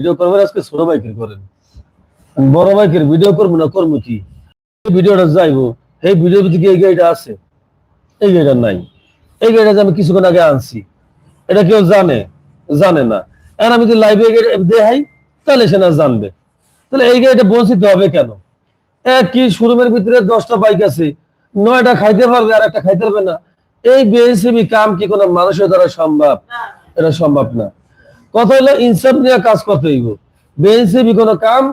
Video করবেন আজকে ছোট বাইকের করেন। বড় বাইকের ভিডিও করব না, করব কি? ভিডিওটা যাইবো। এই ভিডিওর ভিতরে এই গাড়িটা আছে? এই গাড়িটা নাই। এই গাড়িটা আমি কিছুক্ষণ আগে আনছি। এটা কেউ জানে? জানে না। এখন আমি যদি লাইভে দেখাই, তাহলে সে না জানবে। তাহলে এই গাড়িটা বঞ্চিত হবে কেন? এক কি শোরুমের ভিতরে দশটা বাইক আছে। নয়টা খাইতে পারবে আর একটা খাইতে পারবে না। এই বিএনসিবি কাম কি কোনো মানুষের দ্বারা সম্ভব? এটা সম্ভব না। কথা হলো ইনসাফ নিয়ে কাজ করতে হইব। বিএনসিবি কোনো কাম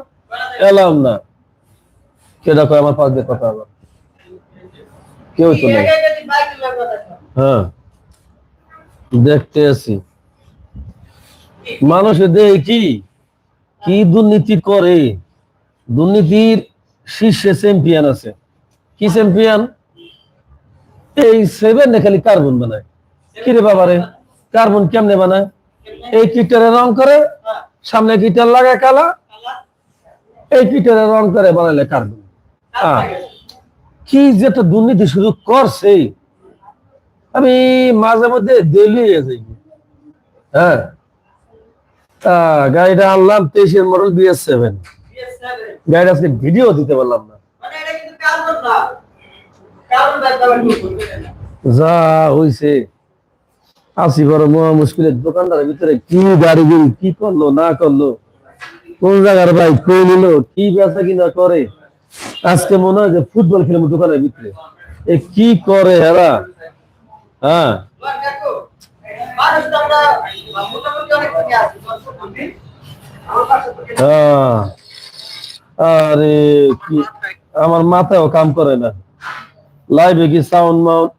এলাম না। কেটা কয় আমার পাশ দিয়ে কথা আবার কেউ তো নেই। হ্যাঁ। দেখতে আছি। মানুষের দেহে কি? কি দুর্নীতি করে? দুর্নীতির শীর্ষে চ্যাম্পিয়ন আছে। কি চ্যাম্পিয়ন এই সেভেন খালি কার্বন বানায়। কিরে বাবারে? কার্বন কেমনে বানায়? এই কিটারে রং করে, সামনে কিটার লাগায় কালা, এই কিটারে রং করে বানালে কার্বন। কি যেটা দুর্নীতি শুরু করছে। আমি মাঝে মধ্যে দেলিয়ে যাই। হ্যাঁ। গাড়িটা আনলাম, তেইশের মডেল বিএস সেভেন গাড়িটা আজকে ভিডিও দিতে পারলাম না। যা হইছে। আসি বড় মহা মুশকিলের দোকানদারের ভিতরে কি গাড়ি কি করল, না করল, কোন জায়গার ভাই কই নিল, কি বেচা কিনা করে। আজকে মনে হয় যে ফুটবল খেলব দোকানের ভিতরে। এ কি করে হেরা? হ্যাঁ। হ্যাঁ। আরে কি, আমার মাথায়ও কাম করে না। লাইভে কি সাউন্ড মাউন্ট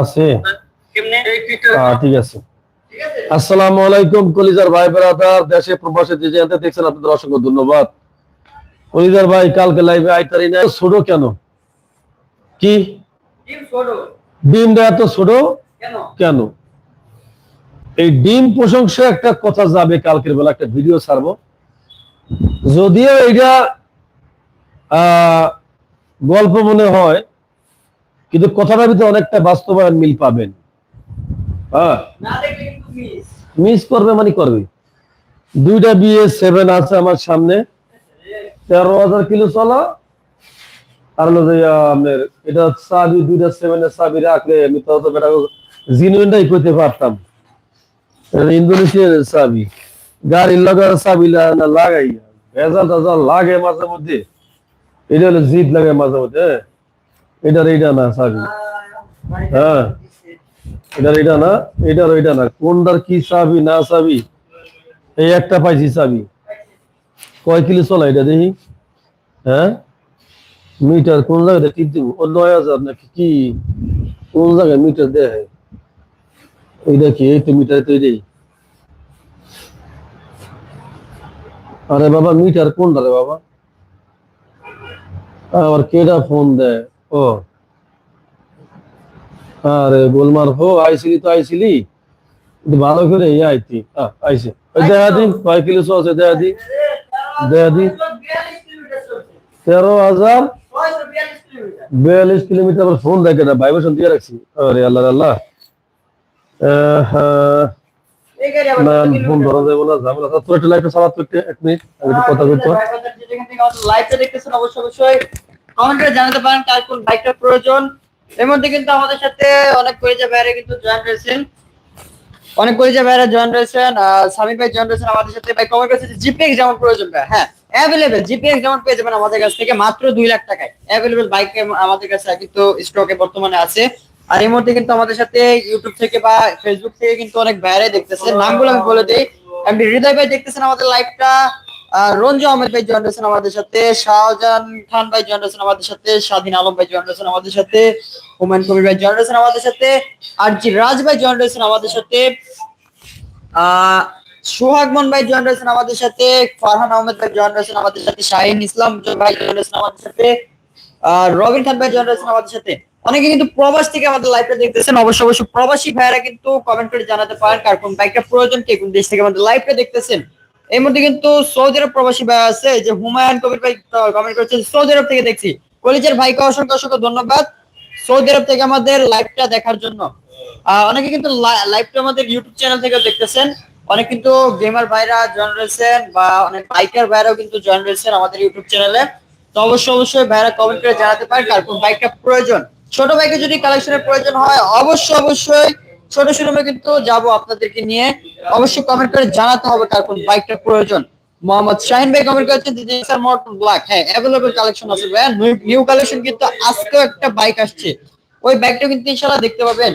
আছে? ঠিক আছে। আসসালামু আলাইকুম কলিজার ভাই ব্রাদার দেশে প্রবাসে যে জানতে দেখছেন আপনাদের অসংখ্য ধন্যবাদ। কলিজার ভাই কালকে লাইভে আইতারি না ছোট কেন? কি? ডিমটা এত ছোট? কেন? এই ডিম প্রশংসা একটা কথা যাবে কালকের বেলা একটা ভিডিও ছাড়বো। যদিও এটা আহ, গল্প মনে হয় কিন্তু কথাটার ভিতরে অনেকটা বাস্তবায়ন মিল পাবেন। মিস করবে মানে করবে। দুইটা বিয়ে সেভেন আছে আমার সামনে। তেরো হাজার কিলো চলা। আর আপনার এটা চাবি দুইটা সেভেনের চাবি রাখলে আমি তো বেটা জিনুইনটাই করতে পারতাম। ইন্দোনেশিয়ার চাবি। গাড়ির লাগার চাবি লাগাই। ভেজাল টাজাল লাগে মাঝে মধ্যে। এটা হলো জিদ লাগে মাঝে মধ্যে হ্যাঁ। এটার এইটা না চাবি। হ্যাঁ। এটার এটা না এটার ওইটা না। কোনটার কি চাবি, না চাবি? এই একটা পাইছি চাবি। কয় কিলো চলা এটা দেখি? হ্যাঁ? মিটার কোন জায়গায় টিপ দিব? ও নয় হাজার নাকি কি? কোন জায়গায় মিটার দেয়? এইটা কি? এই তো মিটার তো এটাই। আরে বাবা, মিটার কোনটা রে বাবা? আবার কেডা ফোন দেয়? ও। আরে গোলমার হো আইছিলি তো আইছিলি। ভালো করে ইয়ে আইতি। দেখা দি কয় কিলো আছে দেখা দি? দেখা দি। তেরো হাজার বিয়াল্লিশ কিলোমিটার। ফোন দেখে না ভাইব্রেশন দিয়ে রাখছি। আরে আল্লাহ আল্লাহ। আহ, আহ, ফোন ধরা যাবে না ঝামেলা। তোর একটা লাইটটা চালাতো একটু এক মিনিট। আমি একটু কথা বলতো লাইভটা দেখতেছেন অবশ্যই অবশ্যই কমেন্ট করে জানাতে পারেন কার কোন বাইকটার প্রয়োজন। এর মধ্যে কিন্তু আমাদের সাথে অনেক পরিচয় বাইরে কিন্তু জয়েন রয়েছেন। অনেক পরিচয় বাইরে জয়েন রয়েছেন সামির ভাই জয়েন রয়েছেন আমাদের সাথে। ভাই কমেন্ট করেছে জিপিএক্স যেমন প্রয়োজন হ্যাঁ অ্যাভেলেবেল জিপিএক্স যেমন পেয়ে যাবেন আমাদের কাছ থেকে মাত্র দুই লাখ টাকায়। অ্যাভেলেবেল বাইক আমাদের কাছে কিন্তু স্টকে বর্তমানে আছে। আর এই মুহূর্তে কিন্তু আমাদের সাথে ইউটিউব থেকে বা ফেসবুক থেকে কিন্তু অনেক বাইরে দেখতেছেন। নামগুলো আমি বলে দিই। এমডি হৃদয় ভাই দেখতেছেন আমাদের লাইভটা রঞ্জু আহমেদ ভাই জয়েন রয়েছেন আমাদের সাথে, শাহজাহান খান ভাই জয়েন রয়েছেন আমাদের সাথে, স্বাধীন আলম ভাই জয়েন রয়েছেন আমাদের সাথে, হুমায়ুন কবির ভাই জয়েন রয়েছেন আমাদের সাথে আর জি রাজ ভাই জয়েন রয়েছেন আমাদের সাথে, আহ সোহাগমন ভাই জয়েন রয়েছেন আমাদের সাথে, ফারহান আহমেদ ভাই জয়েন রয়েছেন আমাদের সাথে, শাহিন ইসলাম ভাই জয়েন রয়েছেন আমাদের সাথে, আহ, রবিন খান ভাই জয়েন রয়েছেন আমাদের সাথে। অনেকে কিন্তু প্রবাস থেকে আমাদের লাইভটা দেখতেছেন অবশ্যই অবশ্যই প্রবাসী ভাইরা কিন্তু কমেন্ট করে জানাতে পারেন কার কোন বাইকটা প্রয়োজন, কে কোন দেশ থেকে আমাদের লাইভটা দেখতেছেন। এর মধ্যে কিন্তু সৌদি আরব প্রবাসী ভাই আছে যে হুমায়ুন কবির ভাই কমেন্ট করেছেন সৌদি আরব থেকে দেখছি। কলেজের ভাইকে অসংখ্য অসংখ্য ধন্যবাদ। সৌদি আরব থেকে আমাদের লাইভটা দেখার জন্য। অনেকে কিন্তু লাইভটা আমাদের ইউটিউব চ্যানেল থেকে দেখতেছেন। অনেক কিন্তু গেমার ভাইরা জয়েন রয়েছেন বা অনেক বাইকার ভাইরাও কিন্তু জয়েন রয়েছেন আমাদের ইউটিউব চ্যানেলে তো অবশ্যই অবশ্যই ভাইরা কমেন্ট করে জানাতে পারেন কার কোন বাইকটা প্রয়োজন। ছোট বাইকে যদি কালেকশনের প্রয়োজন হয়, অবশ্যই অবশ্যই ছোট শোরুমে কিন্তু যাব আপনাদেরকে নিয়ে। অবশ্যই কমেন্ট করে জানাতে হবে কার কোন বাইকটা প্রয়োজন। মোহাম্মদ শাহিন ভাই কমেন্ট করেছেন যে মর্টন ব্ল্যাক হ্যাঁ অ্যাভেলেবল কালেকশন আছে ভাই নিউ কালেকশন কিন্তু আজকেও একটা বাইক আসছে। ওই বাইকটা কিন্তু ইনশাআল্লাহ দেখতে পাবেন।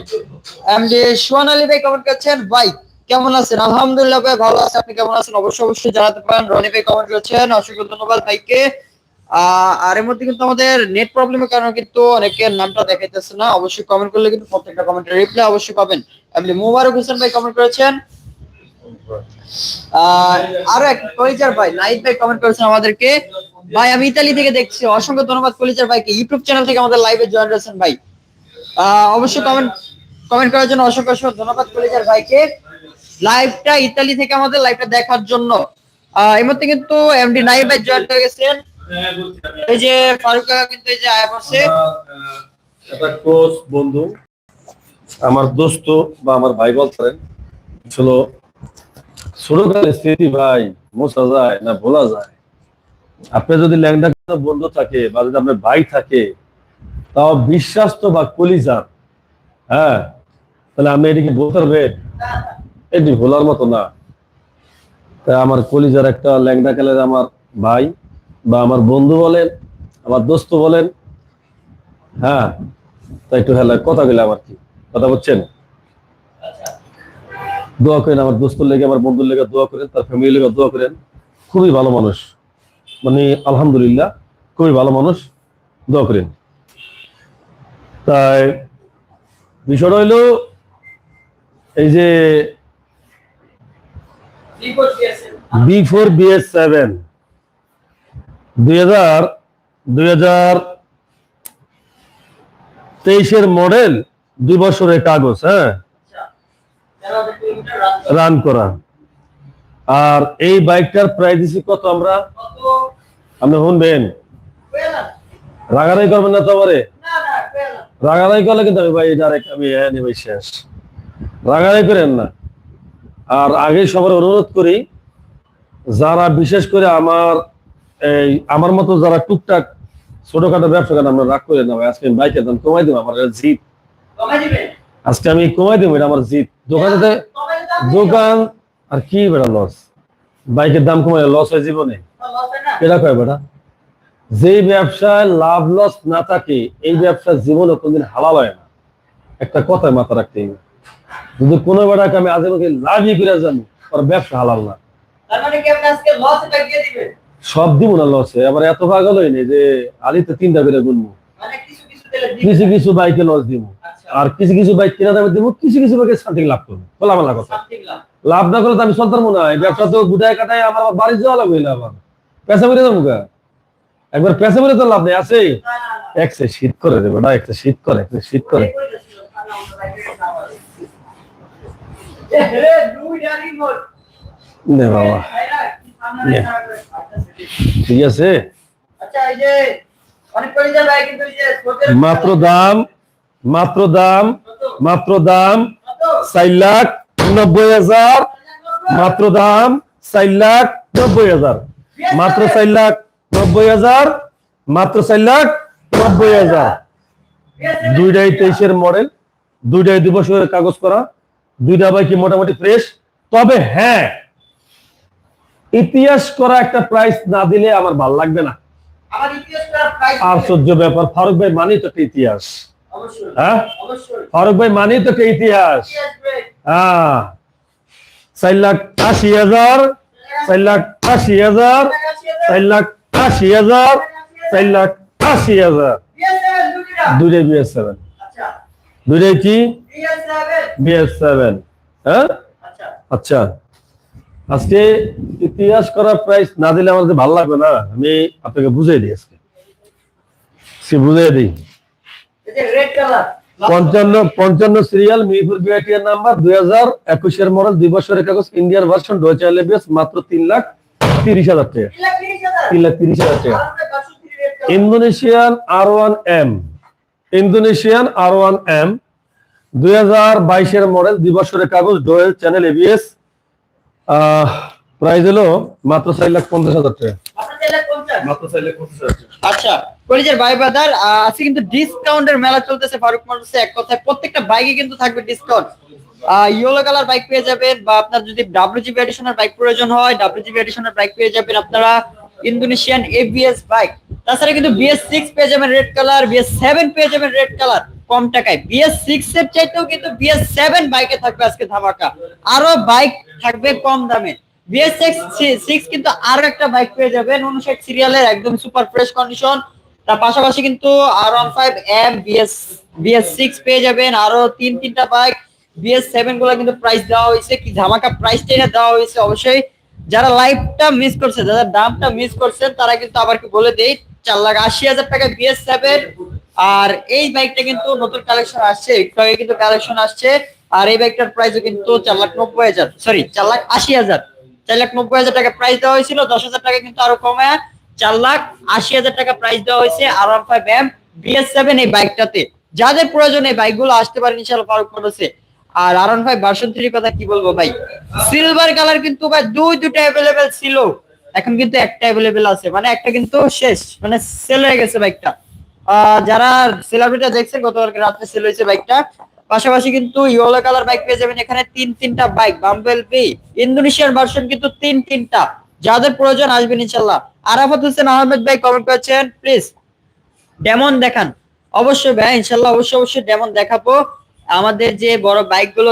এমডি সোহান আলী ভাই কমেন্ট করছেন, ভাই, কেমন আছেন? আলহামদুলিল্লাহ ভাই, ভালো আছেন আপনি কেমন আছেন? অবশ্যই অবশ্যই জানাতে পারেন। রনি ভাই কমেন্ট করেছেন, অসংখ্য ধন্যবাদ ভাইকে। আর এর মধ্যে কিন্তু আমাদের নেট প্রবলেমের কারণে কিন্তু অনেকের নামটা দেখাইতেছে না। অবশ্যই কমেন্ট করলে কিন্তু প্রত্যেকটা কমেন্টের রিপ্লাই অবশ্যই পাবেন। এমনি মুবারক হোসেন ভাই কমেন্ট করেছেন। আরও এক কলিজার ভাই নাইট ভাই কমেন্ট করেছেন আমাদেরকে। ভাই, আমি ইতালি থেকে দেখছি। অসংখ্য ধন্যবাদ কলিজার ভাইকে। ইউটিউব চ্যানেল থেকে আমাদের লাইভে জয়েন করেছেন ভাই। অবশ্যই কমেন্ট কমেন্ট করার জন্য অসংখ্য অসংখ্য ধন্যবাদ কলিজার ভাইকে। লাইভটা ইতালি থেকে আমাদের লাইভটা দেখার জন্য। এই মুহূর্তে কিন্তু এমডি নাইব ভাই জয়েন হয়ে গেছেন। এই যে ফারুক কাকা কিন্তু এই যে আয়া পড়ছে একটা ক্লোজ বন্ধু আমার দোস্ত বা আমার ভাই ছিল ছোটকালের স্মৃতি ভাই মোছা যায় না ভোলা যায়। আপনার যদি ল্যাংডা বন্ধু থাকে বা যদি আপনার ভাই থাকে তাও বিশ্বাস তো বা কলিজার হ্যাঁ তাহলে আমি এটিকে বলতে পারবেন এটি ভোলার মতো না। তাই আমার কলিজার একটা ল্যাংডা কালের আমার ভাই বা আমার বন্ধু বলেন আমার দোস্ত বলেন হ্যাঁ তাই একটু হেলা কথা গেলে আমার কি? কথা বলছেন দোয়া করেন আমার দোস্তর লেগে আমার বন্ধুর লেগে দোয়া করেন তার ফ্যামিলি লেগে দোয়া করেন। খুবই ভালো মানুষ। মানে আলহামদুলিল্লাহ খুবই ভালো মানুষ। দোয়া করেন। তাই বিষয়টা হইল এই যে বি ফোর বিএস সেভেন তেইশের মডেল দুই বছরের কাগজ হ্যাঁ? রান করা। আর এই বাইকটার প্রাইস দিছি কত আমরা? আপনি শুনবেন। রাগারাই করবেন না তো আমারে? রাগারাই করলে কিন্তু আমি ভাই ডাইরেক্ট আমি হ্যাঁ ভাই শেষ। রাগারাই করেন না। আর আগে সবার অনুরোধ করি, যারা বিশেষ করে আমার এই আমার মতো যারা টুকটাক ছোটখাটো ব্যবসা করেন আমরা রাগ করে না ভাই আজকে আমি বাইকের দাম কমাই দেবো আমার এটা জিত আজকে আমি কমাই দেবো এটা আমার জিত দোকানে দোকান আর কি বেটা লস বাইকের দাম কমাই লস হয় জীবনে? এটা কয় বেটা? যেই ব্যবসায় লাভ লস না থাকে এই ব্যবসা জীবনে কোনদিন হালাল হয় না। একটা কথা মাথা রাখতে হবে। যদি কোনো বেটাকে আমি আজকে লাভই করে জানি ওর ব্যবসা হালাল না। তার মানে কি আপনি আজকে লস লাগিয়ে দিবেন? সব দিব না লসে আবার এত পাগল হয়নি যে আলিতে তিনটা করে গুনবো মানে কিছু কিছু বাইকে লস দিব আচ্ছা আর কিছু কিছু বাইক কিনা দামে দিব কিছু কিছু বাইকে সামথিং লাভ করব খোলামেলা কথা লাভ না করলে তো আমি চলতাম মনে হয় ব্যবসা তো গুটায় কাটায় আমার আবার বাড়ি যাওয়া লাগবে না আবার পেশা মেরে যাব গা একবার পেশা মেরে তো লাভ নেই আছে একসে শীত করে দেবে না একটা শীত করে একটা শীত করে নে বাবা ঠিক আছে? আচ্ছা মাত্র দাম মাত্র দাম মাত্র দাম চার লাখ নব্বই হাজার মাত্র দাম চার লাখ নব্বই হাজার। মাত্র চার লাখ নব্বই হাজার মাত্র চার লাখ নব্বই হাজার। দুইটাই তেইশের মডেল দুইটাই দু বছরের কাগজ করা দুইটা বাইকি মোটামুটি ফ্রেশ। তবে হ্যাঁ ইতিহাস করা একটা প্রাইস না দিলে আমার ভালো লাগবে না। আশ্চর্য ব্যাপার ফারুক ভাই মানি তো ইতিহাস। হ্যাঁ? ফারুক ভাই মানি তো ইতিহাস। হ্যাঁ। চার লাখ আশি হাজার চার লাখ আশি হাজার চার লাখ আশি হাজার চার লাখ আশি হাজার। দুইটাই বিএস সেভেন দুইটাই কি? বিএস সেভেন বিএস সেভেন হ্যাঁ? আচ্ছা। আচ্ছা। আজকে ইতিহাস করার প্রাইস না দিলে আমার ভালো লাগবে না। আমি আপনাকে বুঝিয়ে দিই আজকে। সে বুঝিয়ে দিই। পঞ্চান্ন পঞ্চান্ন সিরিয়াল মিরপুর বিআইটিআর নাম্বার দুই হাজার একুশের মডেল দুই বছরের কাগজ ইন্ডিয়ান ভার্সন মাত্র তিন লাখ তিরিশ হাজার টাকা। তিন লাখ তিরিশ হাজার? টাকা। Indonesian R one M Indonesian R one M দুই হাজার বাইশের মডেল দুই বছরের কাগজ ডোয়েল চ্যানেল এবিএস প্রাইস হলো মাত্র চার লাখ পঞ্চাশ হাজার টাকা। আচ্ছা কলেজের ভাই বাদার আজকে কিন্তু ডিসকাউন্টের মেলা চলতেছে ফারুক মোটরসে এক কথায়। প্রত্যেকটা বাইকে কিন্তু থাকবে ডিসকাউন্ট ইয়েলো কালার বাইক পেয়ে যাবেন বা আপনার যদি ডাব্লিউজিবি এডিশনের বাইক প্রয়োজন হয় ডাব্লিউজিবি এডিশনের বাইক পেয়ে যাবেন আপনারা ইন্দোনেশিয়ান এবিএস বাইক তাছাড়া কিন্তু বিএস সিক্স পেয়ে যাবেন রেড কালার বিএস সেভেন পেয়ে যাবেন রেড কালার কম টাকায়। বিএস সিক্স এর চাইতেও কিন্তু বিএস সেভেন বাইকে থাকবে আজকে ধামাকা। আরও বাইক থাকবে কম দামে। বিএস সিক্স কিন্তু আরও একটা বাইক পেয়ে যাবেন সিরিয়ালের একদম সুপার ফ্রেশ কন্ডিশন তার পাশাপাশি কিন্তু R one five M BS BS six পেয়ে যাবেন, আরও তিন, তিনটা বাইক বিএস সেভেনগুলো কিন্তু প্রাইস দেওয়া হয়েছে, কি ধামাকা প্রাইস টেনে দেওয়া হয়েছে অবশ্যই। যারা লাইভটা মিস করছে, যারা দামটা মিস করছেন, তারা কিন্তু আবার কি বলে দেই, চার লাখ আশি হাজার টাকা বিএস সেভেন আর এই বাইকটা কিন্তু নতুন কালেকশন আসছে একটু আগে কিন্তু কালেকশন আসছে, আর এই বাইকটার প্রাইসও কিন্তু চার লাখ নব্বই হাজার সরি চার লাখ আশি হাজার। চার লাখ নব্বই হাজার টাকা প্রাইস দেওয়া হয়েছিল, দশ হাজার টাকা কিন্তু আরও কমে। চার লাখ আশি হাজার টাকা প্রাইস দেওয়া হয়েছে R one five M BS seven এই বাইকটাতে যাদের প্রয়োজন এই বাইকগুলো আসতে পারেন ইনশাল্লাহ Faruk মোটরসে R R one five version থ্রির কথা কি বলব ভাই? সিলভার কালার কিন্তু ভাই দুই দুটো অ্যাভেলেবেল ছিল। এখন কিন্তু একটা অ্যাভেলেবেল আছে। মানে একটা কিন্তু শেষ মানে সেল হয়ে গেছে বাইকটা যারা সেলিব্রিটি দেখছেন, গতকালকে রাত্রে সেল হয়েছে বাইকটা পাশাপাশি কিন্তু ইয়েলো কালার বাইক পেয়ে যাবেন এখানে তিন তিনটা বাইক বাম্বেল পি ইন্দোনেশিয়ার ভার্সন কিন্তু তিন তিনটা। যাদের প্রয়োজন আসবেন ইনশাল্লাহ। আরাফাত হোসেন আহমেদ ভাই কমেন্ট করেছেন প্লিজ ডেমন দেখান। অবশ্যই ভাই, ইনশাল্লাহ অবশ্যই অবশ্যই ডেমন দেখাবো। আমাদের যে বড় বাইকগুলো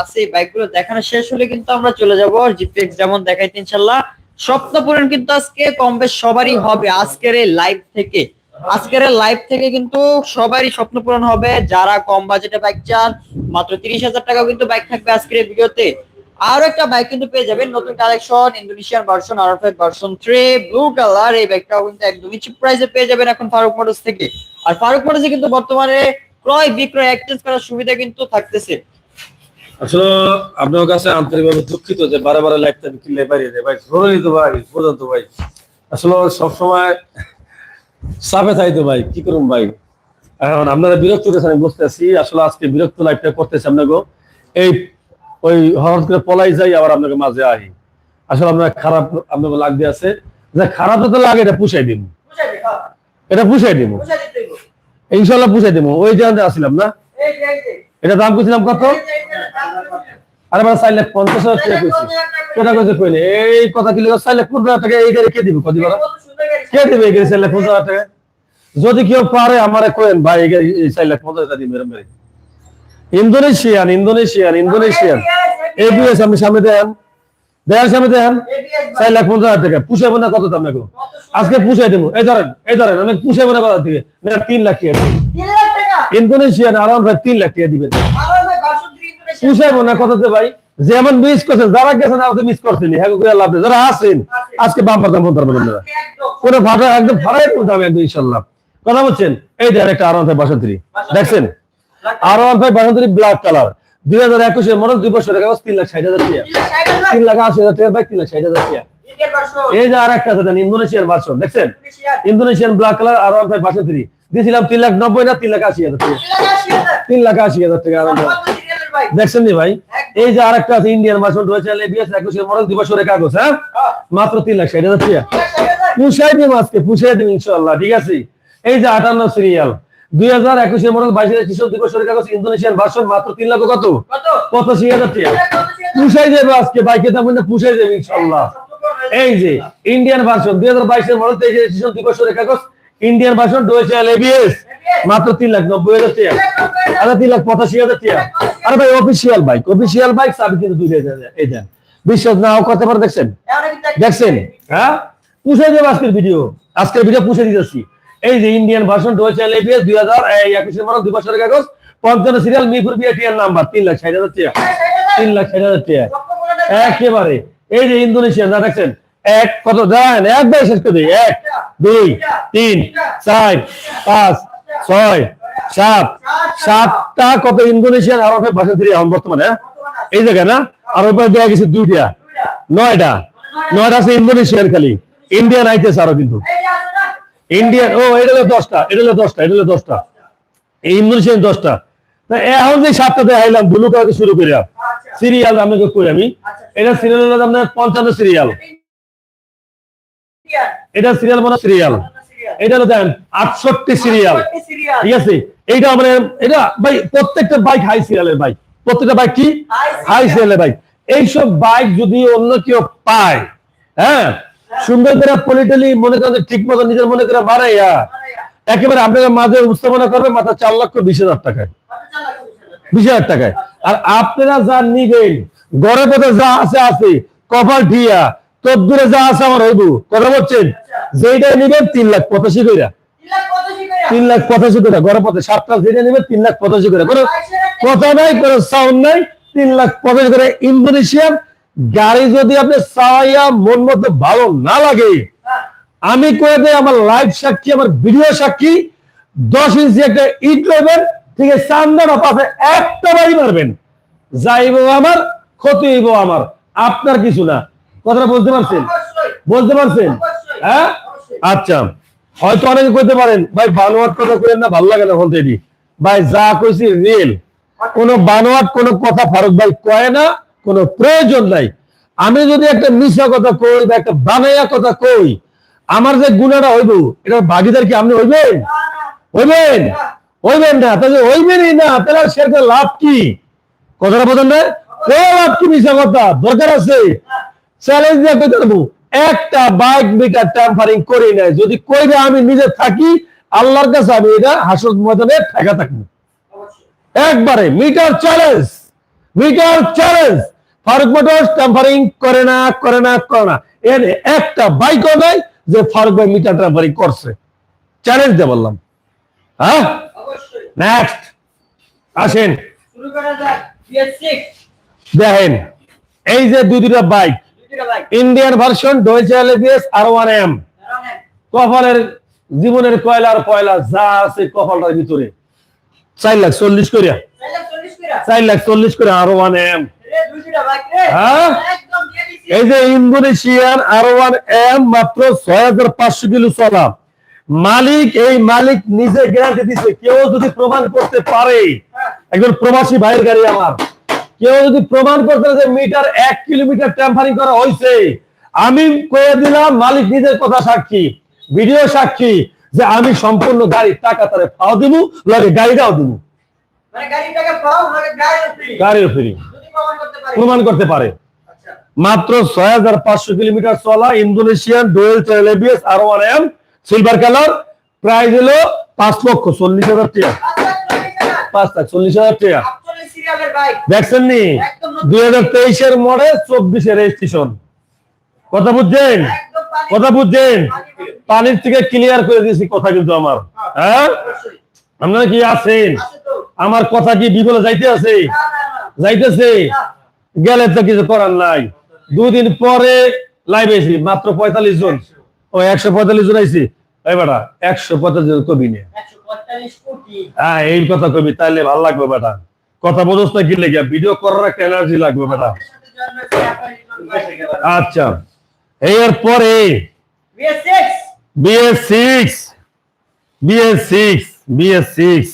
আছে বাইকগুলো দেখানো শেষ হলে কিন্তু আমরা চলে যাব। জিপিএক্স যেমন দেখাইতে ইনশাল্লাহ। স্বপ্ন পূরণ কিন্তু আজকে কম বেশ সবারই হবে আজকের এই লাইভ থেকে। আজকের লাইভ থেকে কিন্তু সবারই স্বপ্ন পূরণ হবে। যারা কম বাজেটে বাইক চান, মাত্র তিরিশ হাজার টাকা কিন্তু বাইক থাকবে আজকের ভিডিওতে। আরও একটা বাইক কিন্তু পেয়ে যাবেন, নতুন collection Indonesian version R five version three blue colour এই বাইকটাও কিন্তু একদমই চিপ প্রাইসে পেয়ে যাবেন এখন ফারুক মোটরস থেকে। আর ফারুক মোটরসে কিন্তু বর্তমানে ক্রয়, বিক্রয় এক্সচেঞ্জ করার সুবিধা কিন্তু থাকতেছে। আসলে আপনার কাছে আন্তরিকভাবে দুঃখিত যে বারে বারে লাইফটা কিনলে দেয় ভাই ভাই। আসলে সবসময় চাপে থাই তো ভাই কি করুন ভাই? এখন আপনারা বিরক্ত করেছেন আমি বুঝতে আছি আসলে আজকে বিরক্ত লাইফটা করতেছি আপনাকে এই ওই হঠাৎ করে পলাই যাই আবার আপনাকে মাঝে আহি। আসলে আপনার খারাপ আপনাকে লাগতে আছে। যে খারাপ তো লাগে এটা পুষাই দিব এটা পুষাই দিব ইনশাল্লাহ পুষাই দিব ওই জায়গাতে আসছিলাম না? এটা দাম করছিলাম কত? আরে চার লাখ পঞ্চাশ হাজার টাকা কইছি। কেটা কইছে কইলে? এই কথা কি পনেরো হাজার টাকা এই গাড়ি কে দিব? কত দিবার কে দিবে এই গাড়ি চার লাখ পঞ্চাশ হাজার টাকা? যদি কেউ পারে আমারে কোয়েন ভাই এই চার লাখ পঞ্চাশ হাজার দিবে এরম গাড়ি ইন্দোনেশিয়ান ইন্দোনেশিয়ান ইন্দোনেশিয়ান। এবিএস আপনি সামনে দেন। দেন সামনে দেন। চার লাখ পঞ্চাশ হাজার টাকা। পুষাইবো না কত দাম এখন? আজকে পুষাই দেবো। এই ধরেন এই ধরেন আমি পুষাইবো না বাজার থেকে না তিন লাখ টাকা? ইন্দোনেশিয়ান আরাম ভাই তিন লাখ টাকা দিবে পুষাইবো না কততে ভাই? যেমন মিস করছেন যারা গেছেন মিস করছেন লাভ নেই। যারা আছেন, আজকে বাম পাতাম বলতে পারবেন আপনারা। কোনো ফাটা একদম ফাটাই তুলতে হবে একদম ইনশাল্লাহ কথা বলছেন? এই দেন একটা আরাম ভাই বাসন্তী। দেখছেন? R one five black colour. দুই হাজার একুশের মডেল দুই বছর তিন লাখ ষাট হাজার তিন লাখ আশি হাজার তিন লাখ ষাট হাজার এই যে আর একটা আছে ইন্দোনেশিয়ান ভার্সন দেখছেন? Indonesian black colour R one five দিয়েছিলাম তিন লাখ নব্বই না, তিন লাখ আশি হাজার টাকা। তিন লাখ আশি হাজার টাকা দেখছেন নি, ভাই? এই যে আরেকটা আছে ইন্ডিয়ান ভার্সন রয়েছে এবিএস একুশের মডেল দুই বছরের কাগজ হ্যাঁ? মাত্র তিন লাখ ষাট হাজার টাকা। পুষাই দিব আজকে পুষাই দিব ইনশাল্লাহ ঠিক আছে? এই যে আটান্ন সিরিয়াল দুই হাজার একুশের মডেল বাইশ হাজার খ্রিস্ট দুই বছরের কাগজ ইন্দোনেশিয়ান ভার্সন মাত্র তিন লাখ কত? পঁচাশি হাজার টাকা। পুষাই যাবে আজকে বাইকের দাম কিন্তু পুষাই যাবে ইনশাল্লাহ এই যে ইন্ডিয়ান ভার্সন দুই হাজার বাইশের মডেল তেইশ হাজার খ্রিস্ট দুই বছরের কাগজ ইন্ডিয়ান ভার্সন রয়েছে এবিএস মাত্র তিন লাখ নব্বই হাজার টাকা। আরে তিন লাখ পঁচাশি হাজার টাকা। আরে ভাই অফিসিয়াল বাইক অফিসিয়াল বাইক চাবি কিন্তু দুই হাজার এই বিশ্বাস না হোক কত পারে দেখছেন? দেখছেন? হ্যাঁ? পুষে দেবো আজকের ভিডিও আজকের ভিডিও পুষে দিতেছি এই যে ইন্ডিয়ান ভার্সন রয়েছে এবিএস দুই হাজার একুশের মডেল দুই বছরের কাগজ পঞ্চান্ন সিরিয়াল মিরপুর বিএটিএর নাম্বার তিন লাখ ষাট হাজার টাকা। তিন লাখ ষাট হাজার টাকা। একেবারে। এই যে ইন্দোনেশিয়ান না দেখছেন? এক, কত? দেন একবার শেষ করে এক, দুই, তিন, চার, পাঁচ, ছয়, সাত। সাতটা কত? ইন্দোনেশিয়ান আর ভাষা ফিরে এখন বর্তমানে হ্যাঁ? এই জায়গায়, না? আর দেওয়া গেছে দুইটা, নয়টা। নয়টা আছে ইন্দোনেশিয়ান খালি। ইন্ডিয়ান আইতেছে আরও কিন্তু। ইন্ডিয়ান, ও, এটা হলো দশটা, এটা হলো দশটা, এটা হলো দশটা। এই ইন্দোনেশিয়ান দশটা। এখন যে সাতটা দেখাইলাম ব্লু কালার শুরু করে সিরিয়াল, আপনাকে কই আমি? এটা সিরিয়াল পঞ্চান্ন সিরিয়াল। এটা সিরিয়াল মানে সিরিয়াল এটা দেন আটষট্টি সিরিয়াল ঠিক আছে? এইটা মানে এটা ভাই প্রত্যেকটা বাইক হাই সিরিয়ালের বাইক প্রত্যেকটা বাইক কি? হাই সিরিয়ালের বাইক এইসব বাইক যদি অন্য কেউ পায় হ্যাঁ? সুন্দর করে পলিটালি মনে করেন ঠিক মতো নিজের মনে করে বানাইয়া একেবারে আপনাদের মাঝে উপস্থাপনা করবে মাত্র চার লক্ষ বিশ হাজার টাকায়। বিশ হাজার টাকায়। আর আপনারা যা নিবেন গড়ে পথে যা আছে আছে। কপাল ঠিয়া। তদ্দূরে যা আছে আমার হইব। কথা বলছেন? যেইটা নিবেন তিন লাখ পঁচাশি কইরা। তিন লাখ পঁচাশি করে গড়ে পথে সাতটা যেটা নিবেন তিন লাখ পঁচাশি করে কোনো কথা নাই, কোনো সাউন্ড নাই। তিন লাখ পঁচাশি করে ইন্দোনেশিয়ার গাড়ি যদি আপনি চাইয়া মন মতো ভালো না লাগে, আমি করে দেয় আমার লাইভ সাক্ষী, আমার ভিডিও সাক্ষী, দশ ইঞ্চি একটা ইট নেবেন ঠিক আছে চান্দানো পাশে একটা বাড়ি মারবেন। যাইব আমার, ক্ষতি হইব আমার। আপনার কিছু না। কথাটা বলতে পারছেন? বলতে পারছেন? হ্যাঁ? আচ্ছা হয়তো অনেকে কইতে পারেন ভাই বানোয়াট কথা কইলেন না ভালো লাগে না বলতে এটি ভাই যা কইছি রিয়েল কোনো বানোয়াট কোনো কথা ফারুক ভাই কয় না কোনো প্রয়োজন নাই। আমি যদি একটা মিশা কথা কই বা একটা বানাইয়া কথা কই আমার যে গুণাটা হইব এটা ভাগিদার কি আপনি হইবেন? হইবেন? হইবেন না। তাহলে হইবেনই না। তাহলে সেটা লাভ কি? কথাটা বোঝেন না? লাভ কি মিশা কথা? দরকার আছে? চ্যালেঞ্জ দিয়ে কইতে দেবো একটা বাইক মিটার ট্যাম্পারিং করি নাই। যদি কইরে আমি নিজে থাকি আল্লাহর কাছে আমি এটা হাসর ময়দানে ঠেকা থাকব। একবারে meter challenge meter challenge Faruk Motors tampering করে না করে না করে না। এর একটা বাইকও নাই যে ফারুক ভাই মিটার ট্যাম্পারিং করছে। চ্যালেঞ্জ দিয়ে বললাম। হ্যাঁ? নেক্সট আসেন। শুরু করা যাক PS6 দেখেন এই যে দুই দুটা বাইক ইন্ডিয়ান ভার্সন ডয়েচে এলবিএস আর ওয়ান এম কপালের জীবনের কয়লার কয়লা যা আছে কপালটার ভিতরে। চার লাখ চল্লিশ করিয়া চার লাখ চল্লিশ করে আর ওয়ান এম হ্যাঁ? এই যে ইন্দোনেশিয়ান আর ওয়ান এম মাত্র ছয় হাজার পাঁচশো কিলো চলা। মালিক এই মালিক নিজে গ্যারান্টি দিচ্ছে কেউ যদি প্রমাণ করতে পারে একজন প্রবাসী ভাইয়ের গাড়ি আমার। কেউ যদি প্রমাণ করতে পারে যে মিটার এক কিলোমিটার টেম্পারিং করা হয়েছে আমি কয়ে দিলাম মালিক নিজের কথা সাক্ষী ভিডিও সাক্ষী যে আমি সম্পূর্ণ গাড়ির টাকা তারে পাও দিব লাগে গাড়িটাও দিব। মানে গাড়ি মানে গাড়ি ফ্রি প্রমাণ করতে পারি। আচ্ছা। মাত্র ছয় হাজার পাঁচশো কিলোমিটার চলা Indonesian dual টেলিবিএস R one M silver colour. Price হলো পাঁচ লক্ষ চল্লিশ হাজার টাকা। পাঁচ লাখ চল্লিশ হাজার। বাইক দেখছেন নি? দুই হাজার তেইশের মডেল চব্বিশের রেজিস্ট্রেশন কথা বুঝছেন? কথা বুঝছেন? পানি পানি। পানির থেকে ক্লিয়ার করে দিয়েছি কথা কিন্তু আমার। হ্যাঁ। আপনারা কি আছেন? আমার কথা কি বিফলে যাইতে আছে? যাইতেছে? গেলে তো কিছু করার নাই। দুদিন পরে লাইভ এসি মাত্র পঁয়তাল্লিশ জন। ও একশো পঁয়তাল্লিশ জন আইসি বেটা একশো পঁয়তাল্লিশ জন কবি নিয়ে। হ্যাঁ এই কথা কবি তাইলে ভালো লাগবে বেটা। কথা বোঝস না কি লেগে ভিডিও করার একটা এনার্জি লাগবে ভাই আচ্ছা। এর পরে VS6 BS six BS six BS six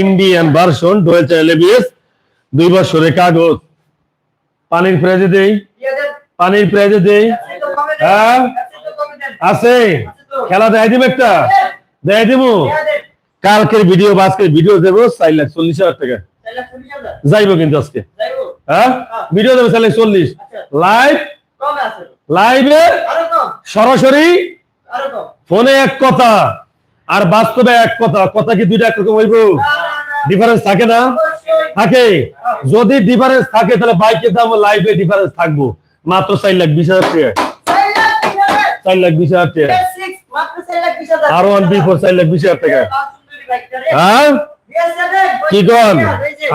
Indian version dual ABS দুই বছরের কাগজ। পানির প্রাইজে দেই। পানির প্রাইজে দেই। হ্যাঁ? আছে। খেলা দেখাই দিব একটা? দেখাই দিব? কালকের ভিডিও বা আজকের ভিডিও দেবো চার লাখ চল্লিশ হাজার টাকা। যাইবো কিন্তু আজকে। হ্যাঁ? ভিডিও দেবো লাখ চল্লিশ। আচ্ছা। লাইভ লাইভে সরাসরি? ফোনে এক কথা। আর বাস্তবে এক কথা। কথা কি দুইটা একরকম হইব। ডিফারেন্স থাকে না? থাকে। যদি ডিফারেন্স থাকে তাহলে বাইকের দাম লাইভে ডিফারেন্স থাকব। মাত্র চার লাখ বিশ হাজার টাকা। চার লাখ বিশ হাজার। টাকা। VS6 মাত্র চার লাখ বিশ হাজার। আর ওয়ান বি ফোর চার লাখ বিশ হাজার টাকা। হ্যাঁ? VS7 কি কন?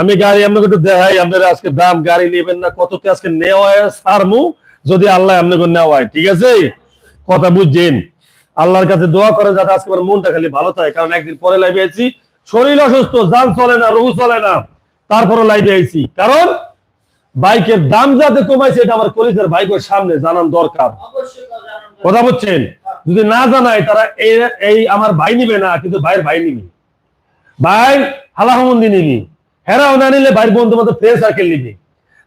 আমি গাড়ি আপনাকে একটু দেখাই আপনারা আজকে দাম গাড়ি নেবেন না কততে আজকে নেওয়া সারমু? যদি আল্লাহ আপনাকে নেওয়া হয় ঠিক আছে? কথা বুঝছেন? আল্লাহর কাছে দোয়া করে যাতে আজকে আমার মনটা খালি ভালো থাকে কারণ একদিন পরে লাইভে আইছি শরীর অসুস্থ যান চলে না রহু চলে না তারপরে লাইভে আইছি। কারণ বাইকের দাম যাতে কমাইছে এটা আমার কলিজের বাইকের সামনে জানান দরকার। কথা বুঝছেন? যদি না জানায় তারা এই এই আমার ভাই নিবে না কিন্তু ভাইয়ের ভাই নিবি। ভাই হালাহমন্দি নিবি হেরাও না নিলে ভাইয়ের বন্ধু মতো ফ্রেন্ড সার্কেল নিবি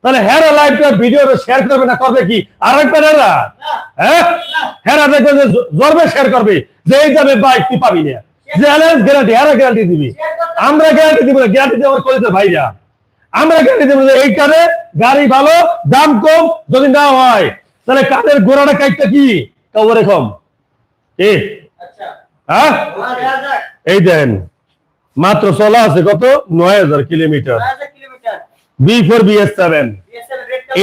তাহলে হেরা লাইভটা ভিডিও শেয়ার করবে না করবে কি? আর একটা হেরা? হ্যাঁ? হেরা দেখবে যে জরবে শেয়ার করবে যে এই যাবে বাইক তুই পাবি না। চ্যালেঞ্জ গ্যারান্টি হেরা গ্যারান্টি দিবি। আমরা গ্যারান্টি দিব না গ্যারান্টি দেওয়ার ভাইরা। আমরা গ্যারান্টি দেবো যে এইখানে গাড়ি ভালো দাম কম যদি না হয়। তাহলে কানের গোড়াটা কাইটটা কি? কাউ এরকম এ আচ্ছা। হ্যাঁ? আর এই দেন। মাত্র চলা আছে কত? নয় হাজার kilometre. B four B S seven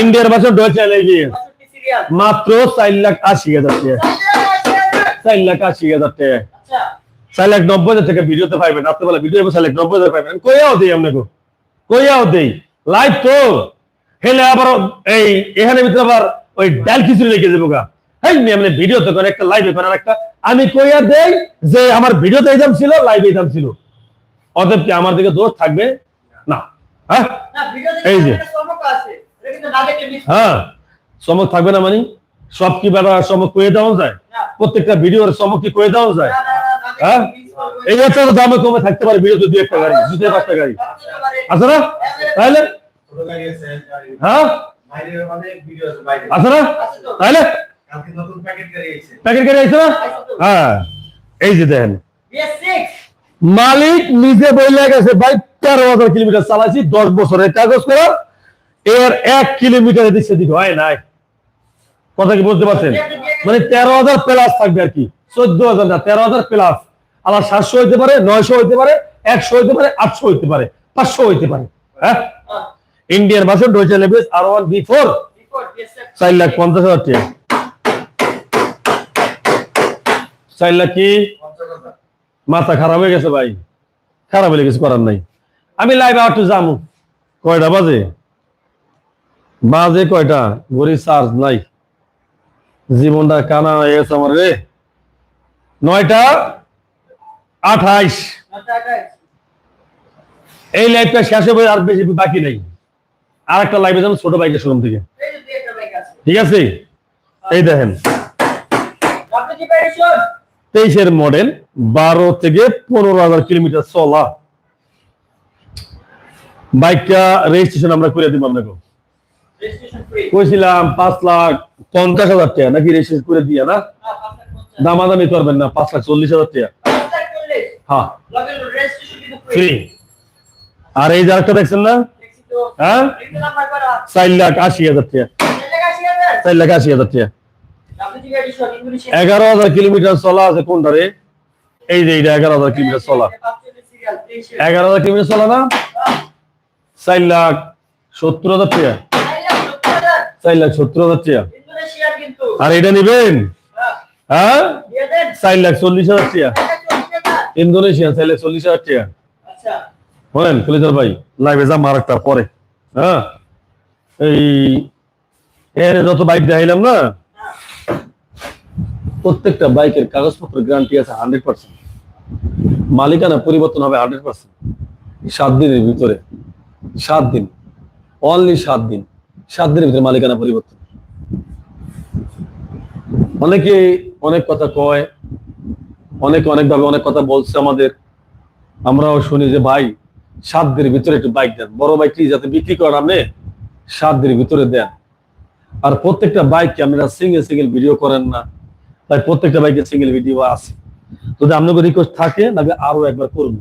ইন্ডিয়ার বছর ডয়েছে এলআইবিএস 65 সিরিয়াল মাত্র চার লাখ আশি হাজার টাকা। চার লাখ আশি হাজার টাকা। আচ্ছা। চার লাখ নব্বই হাজার টাকা ভিডিওতে পাইবেন। রাত্রে বেলা ভিডিও চার লাখ নব্বই হাজার পাইবেন। কইয়াও দেই আপনাকে। কইয়াও দেই। লাইভ তো। হেলে আবার এই এখানে ভিতরে আবার ওই ডাল খিচুড়ি রেখে দেবো গা। এই মেয়ে মানে ভিডিও তো করে একটা লাইভে করে আর একটা আমি কইয়া দেই যে আমার ভিডিওতে এই দাম ছিল লাইভে এই দাম ছিল। অতএব কি আমার দিকে দোষ থাকবে না হ্যাঁ এই যে। একটা হ্যাঁ চমক থাকবে না মানে সব কি ব্যাপার চমক কয়ে দেওয়া যায় প্রত্যেকটা ভিডিওর চমক কি কয়ে দেওয়া যায় হ্যাঁ? এই বছর দামে কমে থাকতে পারে ভিডিও দুই একটা গাড়ি দুই পাঁচটা গাড়ি আছে না তাহলে হ্যাঁ আছে না তাহলে প্যাকেট গাড়ি আছে না হ্যাঁ এই যে দেখেন বিএস6 মালিক নিজে বইলে গেছে, ভাই, তেরো হাজার কিলোমিটার চালাইছি, দশ বছরের কাগজ করা এর এক কিলোমিটার এদিক সেদিক হয় নাই। কথা কি বুঝতে পারছেন? মানে তেরো হাজার প্লাস থাকবে আর কি, চোদ্দ হাজার না, তেরো হাজার প্লাস আবার সাতশো হইতে পারে, নয়শো হইতে পারে, একশো হইতে পারে, আটশো হইতে পারে, পাঁচশো হইতে পারে হ্যাঁ? ইন্ডিয়ান ভার্সন রয়েছে level R one B four চার লাখ পঞ্চাশ হাজার চার লাখ কি। মাথা খারাপ হয়ে গেছে ভাই। খারাপ হয়ে কিছু করার নাই। আমি লাইভে একটু যাব কয়টা বাজে? বাজে কয়টা? ঘড়ি চার্জ নাই। জীবনটা কানা হয়ে গেছে আমার রে। নয়টা আঠাইশ। এই লাইভটা শেষ হবে আর বেশি বাকি নাই। আর একটা লাইভে যাব ছোট বাইকের শোরুম থেকে। ঠিক আছে? এই দেখেন। তেইশের মডেল বারো থেকে পনেরো হাজার কিলোমিটার চলা। বাইকটা রেজিস্ট্রেশন আমরা করে দিব আপনাকে। কইছিলাম পাঁচ লাখ পঞ্চাশ হাজার টাকা, নাকি রেজিস্ট্রেশন করে দিয়ে না? না 550 দামাদামি করবেন না, পাঁচ লাখ চল্লিশ হাজার টাকা। 540 হ্যাঁ। লগে রেজিস্ট্রেশন কিন্তু ফ্রি ফ্রি আর এই যে আরেকটা দেখছেন না? হ্যাঁ? চার লাখ আশি হাজার টাকা। চার লাখ আশি হাজার টাকা। এগারো হাজার কিলোমিটার চলা আছে কোনটা রে এই যে এইটা এগারো হাজার কিলোমিটার চলা। এগারো হাজার কিলোমিটার চলা না? চার লাখ সত্তর হাজার টাকা। চার লাখ সত্তর হাজার টাকা। আর এটা নিবেন? হ্যাঁ, চার লাখ চল্লিশ হাজার টাকা। ইন্দোনেশিয়া চার লাখ চল্লিশ হাজার টাকা। বলেন কলিজার ভাই লাইভে যা মার একটা পরে হ্যাঁ? এই এর যত বাইক দেখাইলাম না প্রত্যেকটা বাইকের কাগজপত্র গ্যারান্টি আছে হান্ড্রেড পার্সেন্ট মালিকানা পরিবর্তন হবে হান্ড্রেড পার্সেন্ট সাত দিনের ভিতরে। সাত দিন। অনলি সাত দিন। সাত দিনের ভিতরে মালিকানা পরিবর্তন। অনেকে অনেক কথা কয়, অনেকে অনেকভাবে অনেক কথা বলছে আমাদের। আমরাও শুনি যে, ভাই, সাত দিনের ভিতরে একটু বাইক দেন। বড় বাইকটি যাতে বিক্রি করেন আপনি সাত দিনের ভিতরে দেন? আর প্রত্যেকটা বাইককে আপনারা সিঙ্গেল সিঙ্গেল ভিডিও করেন না? তাই প্রত্যেকটা বাইকে সিঙ্গেল ভিডিও আছে। যদি আপনাকে রিকোয়েস্ট থাকে তাহলে আরও একবার করব।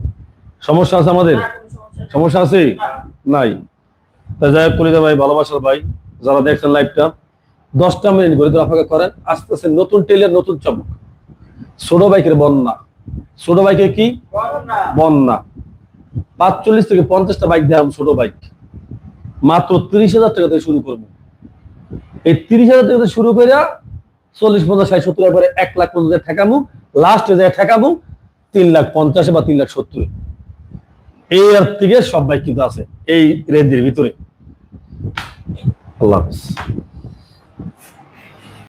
সমস্যা আছে আমাদের? সমস্যা আছে? নাই। তাই যাই হোক কলিদা ভাই, ভালোবাসার ভাই, যারা দেখছেন লাইভটা দশটা মিনিট ধরে অপেক্ষা করেন আস্তে আস্তে নতুন টেলের নতুন চমক। ছোট বাইকের বন্যা। ছোট বাইকে কি। বন্যা। পাঁচচল্লিশ থেকে পঞ্চাশটা বাইক দেওয়া ছোট বাইক। মাত্র তিরিশ হাজার টাকা থেকে শুরু করব। এই তিরিশ হাজার টাকা শুরু করে চল্লিশ, পঞ্চাশ, ষাট, সত্তর পরে এক লাখ পঞ্চাশ ঠেকামু লাস্ট যায় ঠেকামু, তিন লাখ পঞ্চাশে বা তিন লাখ সত্তর। এই আর থেকে সব বাইক কিন্তু আছে, এই রেঞ্জের ভিতরে। আল্লাহ হাফেজ।